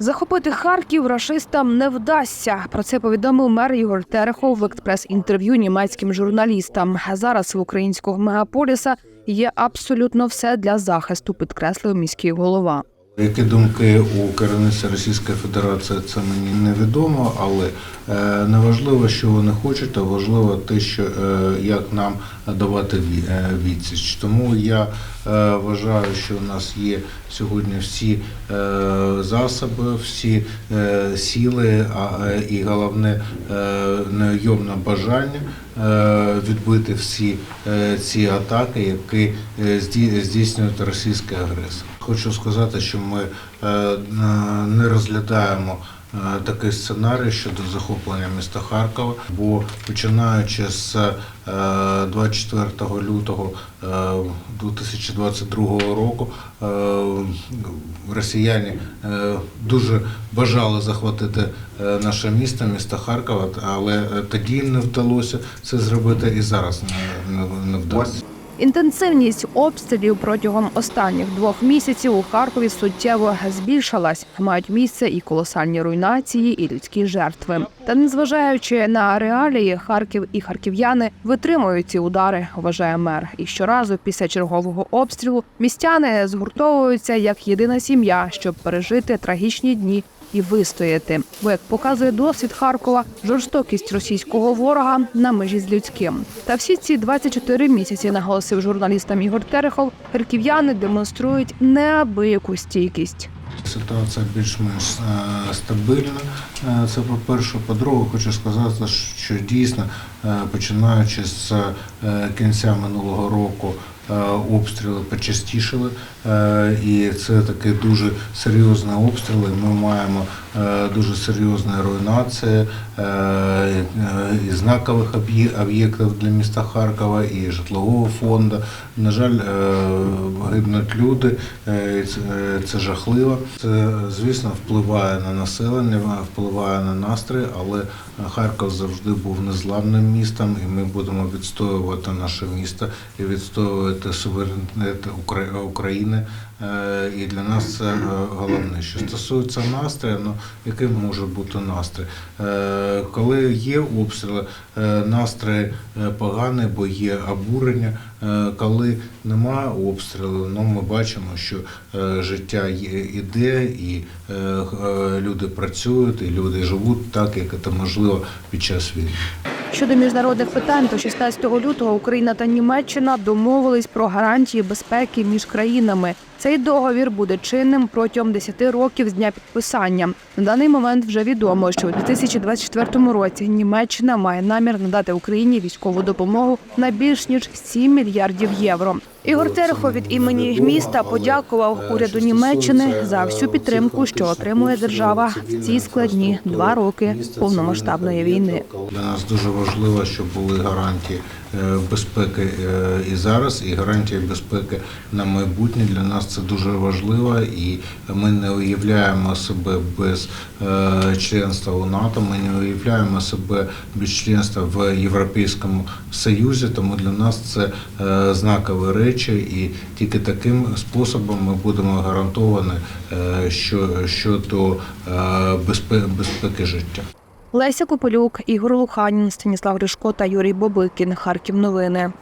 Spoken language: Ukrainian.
Захопити Харків рашистам не вдасться. Про це повідомив мер Ігор Терехов в експрес-інтерв'ю німецьким журналістам. Зараз в українського мегаполіса є абсолютно все для захисту, підкреслив міський голова. Які думки у керівництва Російської Федерації, це мені невідомо, але е, не важливо, що вони хочуть, а важливо те, що е, як нам давати е, відсіч. Тому я вважаю, що у нас є сьогодні всі засоби, всі сили, е, і головне е, неуйомне бажання відбити всі ці атаки, які здійснюють російський агресор. Хочу сказати, що ми е, не розглядаємо е, такий сценарій щодо захоплення міста Харкова, бо починаючи з е, 24 лютого е, 2022 року росіяни дуже бажали захватити наше місто, місто Харкова, але тоді не вдалося це зробити і зараз не вдасться. Інтенсивність обстрілів протягом останніх двох місяців у Харкові суттєво збільшилась. Мають місце і колосальні руйнації, і людські жертви. Та незважаючи на реалії, Харків і харків'яни витримують ці удари, вважає мер. І щоразу після чергового обстрілу містяни згуртовуються як єдина сім'я, щоб пережити трагічні дні і вистояти. Бо як показує досвід Харкова, жорстокість російського ворога на межі з людським. Та всі ці 24 місяці, наголосив журналістам Ігор Терехов, харків'яни демонструють неабияку стійкість. Ситуація більш-менш е, стабільна. Е, Це по-перше. По-друге, хочу сказати, що дійсно, е, починаючи з кінця минулого року, обстріли почастішили, е, і це такі дуже серйозні обстріли. Ми маємо е, дуже серйозні руйнації е, е, і знакових об'єктів для міста Харкова, і житлового фонду. На жаль, е, гибнуть люди, е, це, е, жахливо. Це, звісно, впливає на населення, впливає на настрій, але Харків завжди був незламним містом, і ми будемо відстоювати наше місто і відстоювати суверенітет України. Е, І для нас це е, головне. Що стосується настрою, ну яким може бути настрій? Е, Коли є обстріли, настрій поганий, бо є обурення. Коли немає обстрілу, ну ми бачимо, що життя іде, і люди працюють, і люди живуть так, як це можливо під час війни. Щодо міжнародних питань, то 16 лютого Україна та Німеччина домовились про гарантії безпеки між країнами. Цей договір буде чинним протягом 10 років з дня підписання. На даний момент вже відомо, що у 2024 році Німеччина має намір надати Україні військову допомогу на більш ніж 7 мільярдів євро. Ігор Терехов від імені міста подякував уряду Німеччини за всю підтримку, що отримує держава в ці складні два роки повномасштабної війни. Для нас дуже важливо, щоб були гарантії е, безпеки е, і зараз, і гарантії безпеки на майбутнє. Для нас це дуже важливо, і ми не уявляємо себе без е, членства у НАТО. Ми не уявляємо себе без членства в Європейському Союзі. Тому для нас це е, знакові речі, і тільки таким способом ми будемо гарантовані е, що щодо безпеки, життя. Леся Копилюк, Ігор Луханін, Станіслав Гришко та Юрій Бобикін. Харків новини.